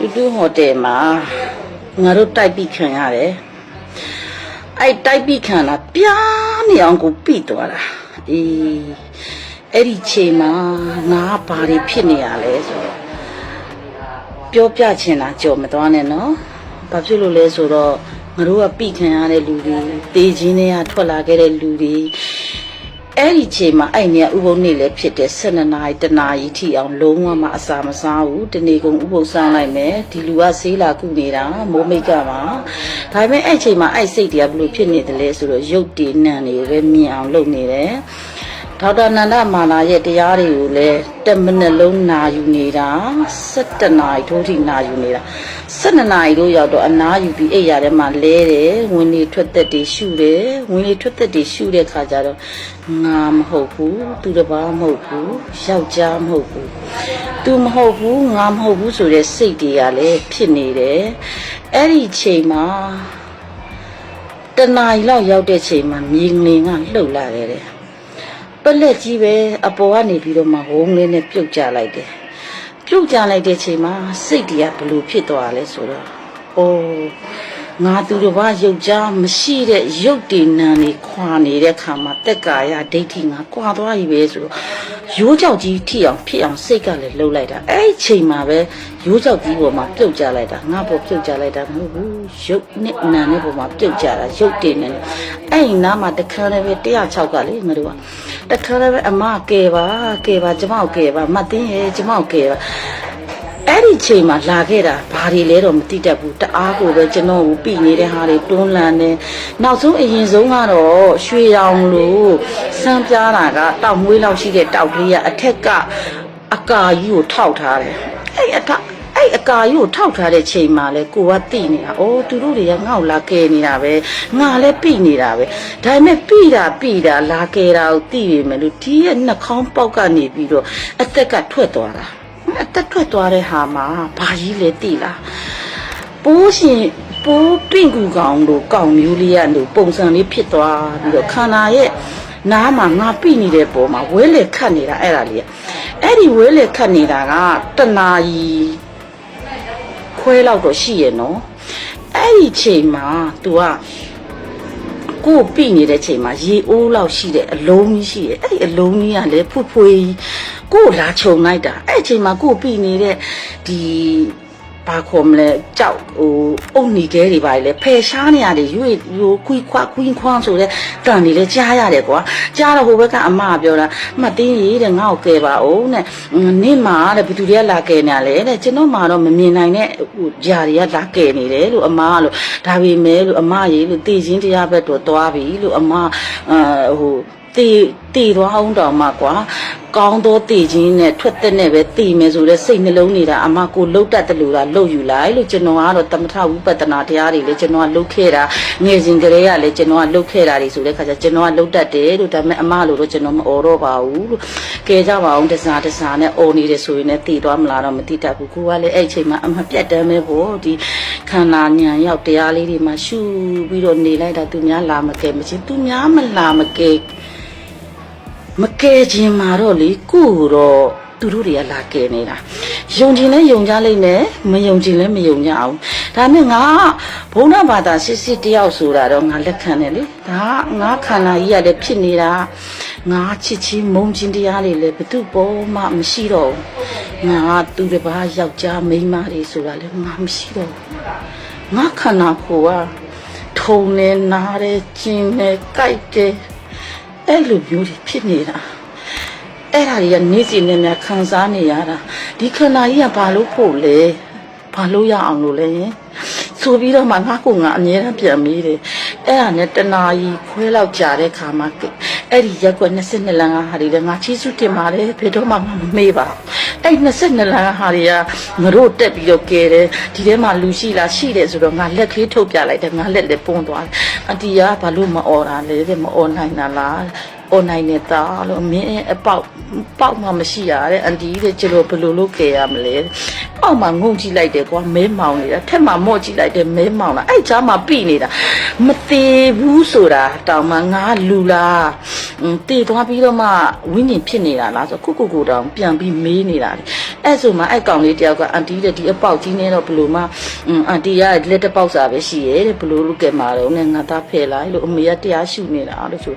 တူတူဟိုတယ်မှာငါတို့တိုက်ပြီးခံရတယ်အဲ့တိုက်ပြီးခံတာပြားနေအောင်ကိုပြီးသွားတာအေးအဲ့ဒီချိန်မှာငါကဘာတွေဖြစ်နေရလဲဆိုတော့ပြောပြချင်တာကြော်မသွားနဲ့နော်ဘာဖြစ်လို့လဲဆိုတော့ငါတို့ကပြီးခံရတဲ့လူတွေတေးချင်းတွေကထွက်လာခဲ့တဲ့လူတွေ အဲ့ဒီချိန်မှာအဲ့နေဥပုံနေလည်းဖြစ်တယ်12နာရီတနာရီထိအောင်လုံးဝမအစာမစားဘူးတနေ့ကုန်ဥပုံဆောင်လိုက်မယ်ဒီလူကဆေးလာကုနေတာမိုးမိတ်ကပါဒါပေမဲ့အဲ့ချိန်မှာအဲ့စိတ်တွေကဘလို့ဖြစ်နေတယ်လဲဆိုတော့ရုပ်တည်နံတွေကိုပဲမြင်အောင်လုပ်နေတယ် ဒေါက်တာနန္ဒမာလာရဲ့တရားတွေကိုလည်း10မိနစ်လုံးနာယူနေတာ17နာရီထိုးထိနာယူနေတာ12နာရီလို့ရောက်တော့အနာယူပြီးအိပ်ရထဲမှာလဲတယ်ဝင်လေထွက်သက်တွေရှုတယ်ဝင်လေထွက်သက်တွေရှုတဲ့ခါကျတော့ငါမဟုတ်ဘူးသူတစ်ပါးမဟုတ်ဘူးယောက်ျားမဟုတ်ဘူးသူမဟုတ်ဘူးငါမဟုတ်ဘူးဆိုတဲ့စိတ်တွေကလည်းဖြစ်နေတယ်အဲ့ဒီချိန်မှာတနာရီလောက်ရောက်တဲ့ချိန်မှာမြေငလင်ကလှုပ်လာတယ်တဲ့ ပလက်ကြီးပဲအပေါ်ကနေပြီးတော့မှဝုန်းလေးနဲ့ပြုတ်ကျလိုက်တယ်ပြုတ်ကျလိုက်တဲ့ချိန်မှာစိတ်တွေကဘလို့ဖြစ်သွားလဲဆိုတော့အိုးငါသူတစ်ပါးရုပ်ကြားမရှိတဲ့ရုပ်တည်နံတွေခွာနေတဲ့ခါမှာတက်ကာယဒိဋ္ဌိငါကွာသွားပြီပဲဆိုတော့ရိုးကြောက်ကြီးထိအောင်ဖြစ်အောင်စိတ်ကလည်းလှုပ်လိုက်တာအဲ့ဒီချိန်မှာပဲရိုးကြောက်ကြီးပေါ်မှာပြုတ်ကျလိုက်တာငါပေါ်ပြုတ်ကျလိုက်တာမဟုတ်ဘူးရုပ်နဲ့နံနဲ့ပေါ်မှာပြုတ်ကျတာရုပ်တည်နံနဲ့အဲ့ဒီနားမှာတခါလည်းပဲ106ကလေငါတို့က တခါလည်းပဲအမကဲပါကဲပါကျမကိုကဲပါမတ်တင်းရဲ့ကျမကိုကဲပါအဲ့ဒီချိန်မှာလာခဲ့တာဘာတွေလဲတော့မသိတတ်ဘူးတအားကိုပဲကျွန်တော်ကိုပြီးနေတဲ့ဟာတွေတွန်းလန်းနေနောက်ဆုံးအရင်ဆုံးကတော့ရွှေရောင်လို့စမ်းပြားတာကတောက်မွေးလောက်ရှိတဲ့တောက်ကလေးကအထက်ကအကာကြီးကိုထောက်ထားတယ်အဲ့အထက် အဲ့အကာကြီးကိုထောက်ထားတဲ့ချိန်မှာလဲကိုကတိနေတာ။အိုးသူတို့တွေကငါ့ကိုလာကဲနေတာပဲ။ငါလည်းပြိနေတာပဲ။ဒါပေမဲ့ပြိတာပြိတာလာကဲတာကိုတိပြီမယ်လို့ဒီရဲ့နှာခေါင်းပေါက်ကနေပြီးတော့အသက်ကထွက်သွားတာ။အသက်ထွက်သွားတဲ့ဟာမှာဘာကြီးလဲတိလား။ပိုးရှင်ပိုးပင့်ကူကောင်တို့ကောင်မျိုးလေးရလို့ပုံစံလေးဖြစ်သွားပြီးတော့ခန္ဓာရဲ့နားမှာငါပြိနေတဲ့ပုံမှာဝဲလေခတ်နေတာအဲ့ဒါလေးကအဲ့ဒီဝဲလေခတ်နေတာကတနာကြီး ခွဲလောက်တော့ရှိရဲ့နော်အဲ့ဒီချိန်မှာ तू ကကိုယ်ပြိနေတဲ့ချိန်မှာရေအိုးလောက်ရှိတဲ့အလုံးကြီးရှိတယ်အဲ့ဒီအလုံးကြီးကလည်းဖွဖွကြီးကိုယ်လာခြုံလိုက်တာအဲ့ဒီချိန်မှာကိုယ်ပြိနေတဲ့ဒီ ဘာခေါ်မလဲကြောက်ဟိုအုတ်နီခဲတွေပါလေဖယ်ရှားနေရတယ်ရွေရွခွိခွာခွင်းခွန်းဆိုတဲ့တန်တွေလည်းကြားရတယ်ကွာကြားတော့ဟိုဘက်ကအမကပြောတာမှတ်တင်းရေးတဲ့ငါ့ကိုကဲပါအောင်တဲ့နင့်မှာတဲ့ဘယ်သူတွေကလာကဲနေရလဲတဲ့ကျွန်တော်မှတော့မမြင်နိုင်တဲ့ဟိုဂျာတွေကလာကဲနေတယ်လို့အမကလို့ဒါပေမဲ့လို့အမရေးလို့တည်ချင်းတရားဘက်တော့သွားပြီလို့အမအာဟိုတည်တည်သွားအောင်တောင်မှကွာ ကောင်းသောတည်ခြင်းနဲ့ထွက်တဲ့နဲ့ပဲတည်မယ်ဆိုတဲ့စိတ်နှလုံးနေတာအမကိုလှုပ်တတ်တယ်လို့လားလှုပ်ယူလိုက်လို့ကျွန်တော်ကတော့တမထဝိပဿနာတရားတွေလည်းကျွန်တော်ကလှုပ်ခဲ့တာငယ်စဉ်ကလေးကလည်းကျွန်တော်ကလှုပ်ခဲ့တာတွေဆိုတဲ့ခါကျကျွန်တော်ကလှုပ်တတ်တယ်လို့ဒါပေမဲ့အမလိုတော့ကျွန်တော်မအော်တော့ပါဘူးလို့ကဲကြပါအောင်တစားတစားနဲ့အော်နေတယ်ဆိုရင်လည်းတည်သွားမလားတော့မသိတတ်ဘူးကိုကလည်းအဲ့အချိန်မှာအမပြတ်တမ်းပဲပေါ့ဒီခန္ဓာညံရောက်တရားလေးတွေမှာရှုပြီးတော့နေလိုက်တာသူများလာမကဲမချင်းသူများမလာမကဲ မကဲခြင်းမှာတော့လေကို့တော့သူတို့တွေကလာကဲနေတာယုံကြည်လဲယုံကြလိမ့်မယ်မယုံကြည်လဲမယုံကြအောင်ဒါနဲ့ငါဘုန်းတော်ဘာသာစစ်စစ်တယောက်ဆိုတာတော့ငါလက်ခံတယ်လေဒါငါခန္ဓာကြီးကလည်းဖြစ်နေတာငါချစ်ချင်းမုန်းချင်းတရားတွေလည်းဘသူပေါ်မှမရှိတော့ဘူးငါသူတစ်ပါးယောက်ျားမိန်းမတွေဆိုတာလည်းငါမရှိတော့ဘူးငါခန္ဓာကိုယ်ကထုံနေနားတယ်ကျင်နေကြိုက်တယ် အဲ့လိုမျိုးတွေဖြစ်နေတာအဲ့ဒါတွေကနေ့စဉ်နဲ့များခံစားနေရတာဒီခန္ဓာကြီးကဘာလို့ဖို့လဲဘာလို့ရအောင်လို့လဲဆိုပြီးတော့မှငါကငါအမြဲတမ်းပြန်မိတယ်အဲ့ဒါနဲ့တနာကြီးခွဲလောက်ကြာတဲ့ခါမှာအဲ့ဒီရက်ကွက်22လမ်းကဟာတွေလည်းငါချီးစုတင်ပါတယ်ဘယ်တော့မှမမေ့ပါ အဲ့22လမ်းကဟာတွေကငါတို့တက်ပြီးတော့ကဲတယ်ဒီထဲမှာလူရှိလားရှိတယ်ဆိုတော့ငါလက်ကလေးထုတ်ပြလိုက်တယ်ငါလက်လည်းပွန်းသွားတယ်အတီးကဘာလို့မအော်တာလဲတဲ့မအော်နိုင်တာလားအွန်လိုင်းနဲ့တာလို့အမင်းအပေါက်ပေါက်မှမရှိရတဲ့အန်တီတဲ့ကျလို့ဘယ်လိုလုပ်ခဲ့ရမလဲအောက်မှာငုံကြည့်လိုက်တယ်ကွာမဲမောင်နေတာထက်မှာမော့ကြည့်လိုက်တယ်မဲမောင်လာအဲ့ချာမှာပြိနေတာမသေးဘူးဆိုတာတောင်မှငါလူလားအင်း တည်သွားပြီးတော့မှဝင်းကျင်ဖြစ်နေတာလားဆိုကုကုကိုတောင်ပြန်ပြီးမေးနေတာလေအဲ့ဆိုမှအဲ့ကောင်လေးတယောက်ကအန်တီတဲ့ဒီအပေါက်ကြီးနေတော့ဘလို့မှအင်းအန်တီကလက်တစ်ပေါက်စာပဲရှိရဲ့တဲ့ဘလို့လို့ကဲမှာတော့နဲ့ငါသားဖယ်လိုက်လို့အမေကတရားရှုနေတာလို့ဆို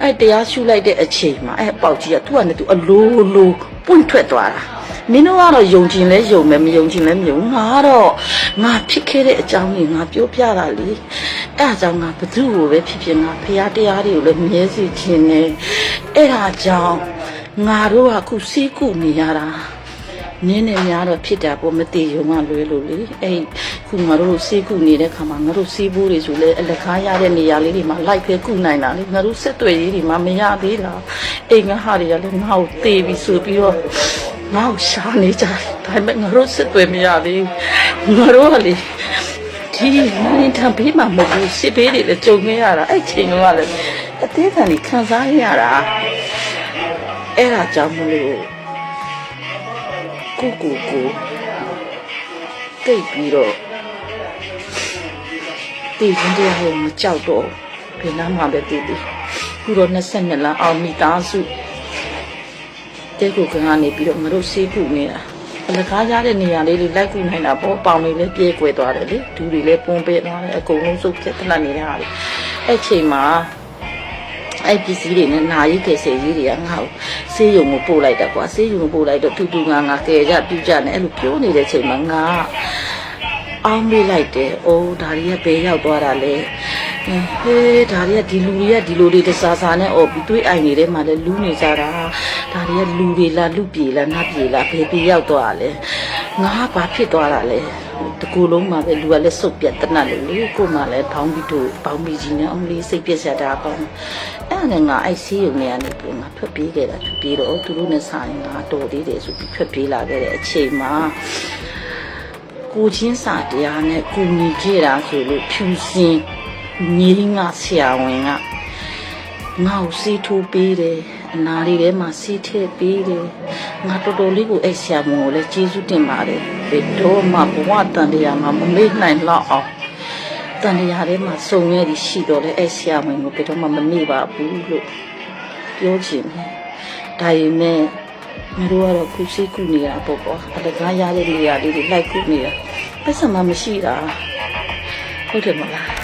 အဲ့တရားရှုလိုက်တဲ့အချိန်မှာအဲ့အပေါက်ကြီးကသူ့ကနေသူအလိုလိုပွင့်ထွက်သွားတာ မင်းတို့ကတော့ယုံကြည်လဲယုံမယ်မယုံကြည်လဲမယုံငါတော့ငါဖြစ်ခဲ့တဲ့အကြောင်းကြီးငါပြောပြတာလေအဲ့အကြောင်းငါဘသူ့ကိုပဲဖြစ်ဖြစ်ငါဖရာတရားတွေကိုလည်းမြဲစီခြင်းနဲ့အဲ့ဒါကြောင့်ငါတို့ကအခုစီးကုနေရတာနင်းနေများတော့ဖြစ်တာပေါ့မတည်ရုံကလွဲလို့လေအဲ့ခုငါတို့စေးကုနေတဲ့ခါမှာငါတို့စေးဘူးတွေဆိုလဲအလကားရတဲ့နေရာလေးတွေမှာလိုက်ဖဲကုနိုင်တာလေငါတို့ဆက်တွေ့ရေးတွေမှာမရသေးလားအိမ်ငါဟာတွေကလည်းငါ့ကိုတေးပြီးဆိုပြီးတော့ ငါ့ကိုရှာနေကြတယ်ဒါပေမဲ့ငါတို့ဆက်တွေ့မရသေးဘူးငါတို့ကလေဒီနင်းထံဘေးမှာမဟုတ်ဘူးစစ်ဘေးတွေလည်းကြုံနေရတာအဲ့ချိန်တော့ကလည်းအသေးခံနေခံစားရတာအဲ့ဒါကြောင့်မလို့ကိုကိုကိုတိတ်ပြီးတော့တည်ရင်တရားဟိုမကြောက်တော့ဘယ်နာမှပဲတည်တည်ခုတော့22လအောင်မိသားစု တဲ့ကိုကနေပြီးတော့ငါတို့စေးခုနေတာအလကားရတဲ့နေရာလေးတွေလိုက်ခုနိုင်တာပေါ့ပေါင်တွေလည်းပြဲကွယ်သွားတယ်လေဒူတွေလည်းပုံပေးသွားတယ်အကုန်လုံးစုပ်ဖြစ်တတ်နေတဲ့ဟာလေအဲ့ချိန်မှာအဲ့ပစ္စည်းတွေနဲ့နာရီကေစေကြီးတွေကငါ့ကိုဆေးရုံကိုပို့လိုက်တာကွာဆေးရုံကိုပို့လိုက်တော့တူတူငါငါကဲကြပြူကြနဲ့အဲ့လိုပြောနေတဲ့ချိန်မှာငါအောင်းမေးလိုက်တယ်အိုးဒါတွေကဘယ်ရောက်သွားတာလဲ ဟေးဒါတွေကဒီလူတွေကဒီလိုတွေတစားစားနဲ့အော်ပြီးတွေးအိုင်နေတဲ့မှာလဲလူးနေကြတာဒါတွေကလူတွေလားလူပြေလားနတ်ပြေလားဘယ်ပြေရောက်သွားလဲငါဘာဖြစ်သွားတာလဲတကူလုံးမှာပဲလူကလည်းစုပ်ပြတ်တနတ်လို့လေကို့မှာလည်းဘောင်းပြီးတို့ဘောင်းပြီးကြီးနဲ့အမလေးစိတ်ပြက်စရာတာကောင်းအဲ့ဒါနဲ့ငါအဲ့စီးရုံနဲ့ကနေပြီးငါထွက်ပြေးခဲ့တာထွက်ပြေးတော့သူတို့နဲ့ဆိုင်ငါတော်သေးတယ်ဆိုပြီးထွက်ပြေးလာခဲ့တဲ့အချိန်မှာကိုချင်းစာတရားနဲ့ကူညီခဲ့တာဆိုလို့ဖြူစင် ညီငါဆရာဝန်ကငါ့ကိုစီးထိုးပေးတယ်အနာလေးထဲမှာစီးထည့်ပေးတယ်ငါတော်တော်လေးကိုအဲ့ဆရာမကိုလည်းကျေးဇူးတင်ပါတယ်ဘယ်တော့မှဘဝတန်တရားမှာမမေ့နိုင်တော့အောင်တန်တရားထဲမှာစုံရည်ရှိတော့လေအဲ့ဆရာမကိုဘယ်တော့မှမမေ့ပါဘူးလို့ပြောချင်တယ်ဒါရင်နဲ့ငါတို့ကတော့ခုစီးခုနေရပေါ့ပေါ့အလကားရတဲ့နေရာလေးတွေလိုက်ခုနေတာပတ်စံမှမရှိတာဟုတ်တယ်မလား